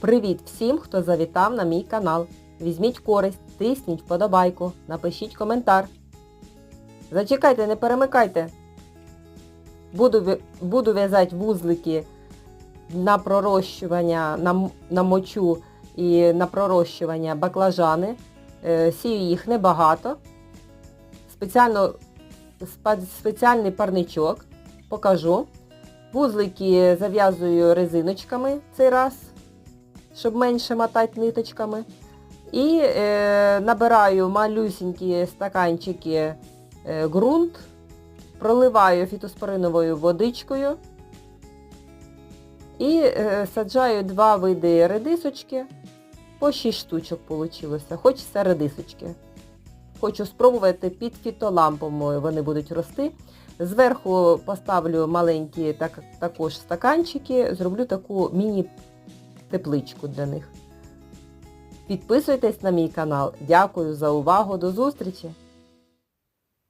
Привіт всім, хто завітав на мій канал. Візьміть користь, тисніть вподобайку, напишіть коментар. Зачекайте, не перемикайте. Буду, буду в'язати вузлики на пророщування, на, на мочу і на пророщування баклажани. Е, Сію їх небагато. Спеціально, спеціальний парничок покажу. Вузлики зав'язую резиночками цей раз, щоб менше мотати ниточками. І е, набираю малюсінькі стаканчики е, ґрунт, проливаю фітоспориновою водичкою і е, саджаю два види редисочки. По 6 штучок вийшло. Хочеться редисочки. Хочу спробувати під фітолампами вони будуть рости. Зверху поставлю маленькі так, також стаканчики, зроблю таку міні-тепличку для них. Підписуйтесь на мій канал. Дякую за увагу. До зустрічі!